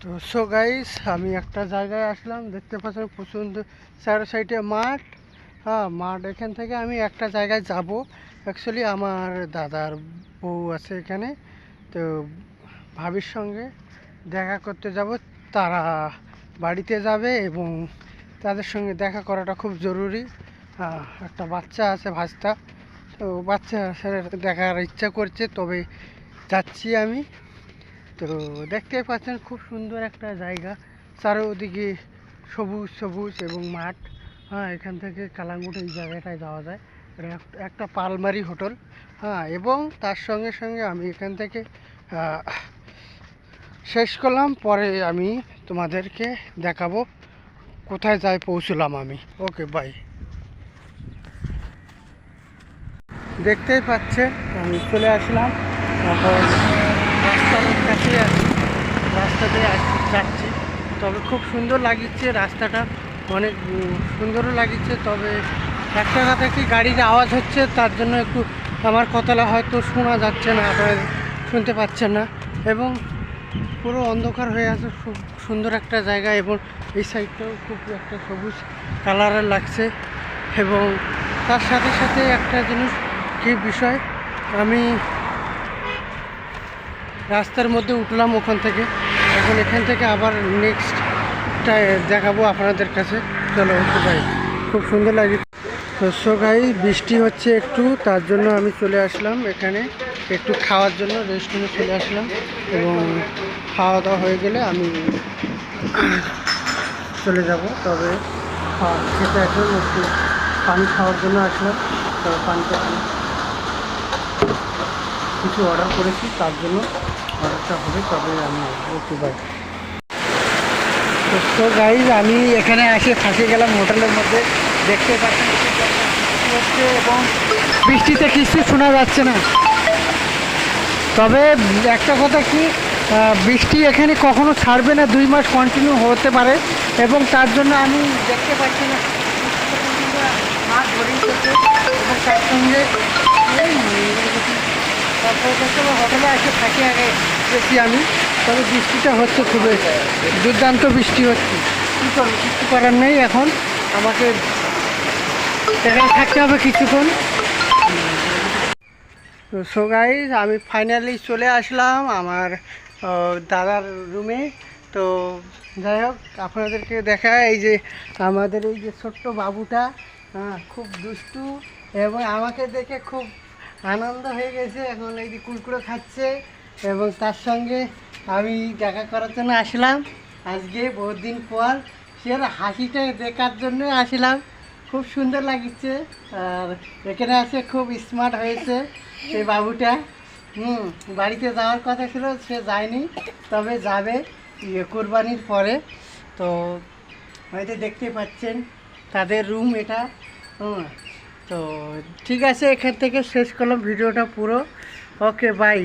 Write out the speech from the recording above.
তো so guys আমি একটা জায়গায় আসলাম দেখতে পাচ্ছেন প্রচুর চার সাইডে মাঠ। হ্যাঁ মাঠ এখান থেকে আমি একটা জায়গায় যাব। অ্যাকচুয়ালি আমার দাদার বউ আছে এখানে তো ভাবির সঙ্গে দেখা করতে যাব। তারা বাড়িতে যাবে এবং তাদের সঙ্গে দেখা করাটা খুব জরুরি। হ্যাঁ, একটা বাচ্চা আছে ভাজটা তো বাচ্চা দেখার ইচ্ছা করছে তবে যাচ্ছি আমি। তো দেখতেই পাচ্ছেন খুব সুন্দর একটা জায়গা। চারোদিকে সবুজ সবুজ এবং মাঠ। হ্যাঁ এখান থেকে কালাঙ্গুট এই জায়গাটায় যাওয়া যায়। একটা পালমারি হোটেল। হ্যাঁ এবং তার সঙ্গে সঙ্গে আমি এখান থেকে শেষ করলাম। পরে আমি তোমাদেরকে দেখাবো কোথায় যাই পৌঁছলাম আমি। ওকে বাই দেখতেই পাচ্ছেন, আমি চলে আসলাম। এখন রাস্তার কাছে আছি রাস্তাতে আসছি যাচ্ছি তবে খুব সুন্দর লাগিচ্ছে রাস্তাটা। অনেক সুন্দরও লাগিচ্ছে। তবে একটা কথা কি গাড়ির আওয়াজ হচ্ছে, তার জন্য একটু আমার কথাটা হয়তো শোনা যাচ্ছে না, আপনারা শুনতে পাচ্ছেন না। এবং পুরো অন্ধকার হয়ে আছে, খুব সুন্দর একটা জায়গা এবং এই সাইডটাও খুব একটা সবুজ কালারের লাগছে। এবং তার সাথে সাথে একটা জিনিস, কি বিষয়, আমি রাস্তার মধ্যে উঠলাম ওখান থেকে। এখন এখান থেকে আবার নেক্সটটা দেখাবো আপনাদের কাছে। চলো ভাই খুব সুন্দর লাগে শস্য গাই বৃষ্টি হচ্ছে একটু, তার জন্য আমি চলে আসলাম এখানে। একটু খাওয়ার জন্য রেস্টুরেন্টে চলে আসলাম এবং খাওয়া দাওয়া হয়ে গেলে আমি চলে যাব। তবে খাওয়া খেতে আসলাম একটু পানি খাওয়ার জন্য আসলাম। তবে পানিটা। কিছু অর্ডার করেছি, তার জন্য অর্ডারটা হবে, তবে আমি ওকে বাই তো গাইজ আমি এখানে এসে ফাঁসে গেলাম হোটেলের মধ্যে। দেখতে বৃষ্টি হচ্ছে এবং বৃষ্টিতে কিছু শোনা যাচ্ছে না। তবে একটা কথা কি বৃষ্টি এখানে কখনো ছাড়বে না, দুই মাস কন্টিনিউ হতে পারে। এবং তার জন্য আমি দেখতে পাচ্ছি না, মাছ করছে এবং তার সঙ্গে হোটেলে এসে থাকি আগে দেখি আমি, তবে বৃষ্টিটা হচ্ছে খুবই দুর্দান্ত বৃষ্টি হচ্ছে। কী করব, কিছু করার নেই এখন। আমাকে এখানে থাকতে হবে কিছুক্ষণ। তো সো গাইজ আমি ফাইনালি চলে আসলাম আমার দাদার রুমে তো যাই হোক, আপনাদেরকে দেখা এই যে আমাদের এই যে ছোট্ট বাবুটা খুব দুষ্টু এবং আমাকে দেখে খুব আনন্দ হয়ে গেছে। এখন এই যে কুরকুরে খাচ্ছে। এবং তার সঙ্গে আমি দেখা করার জন্য আসলাম। আজকে বহুত দিন পর সে হাসিটা দেখার জন্য আসলাম। খুব সুন্দর লাগিচ্ছে। আর এখানে আছে খুব স্মার্ট হয়েছে সেই বাবুটা। হুম, বাড়িতে যাওয়ার কথা ছিল, সে যায়নি। তবে যাবে ইয়ে কোরবানির পরে। তো হয়তো দেখতে পাচ্ছেন তাদের রুম এটা। হুম, তো ঠিক আছে, এখান থেকে শেষ করলাম ভিডিওটা পুরো। Okay bye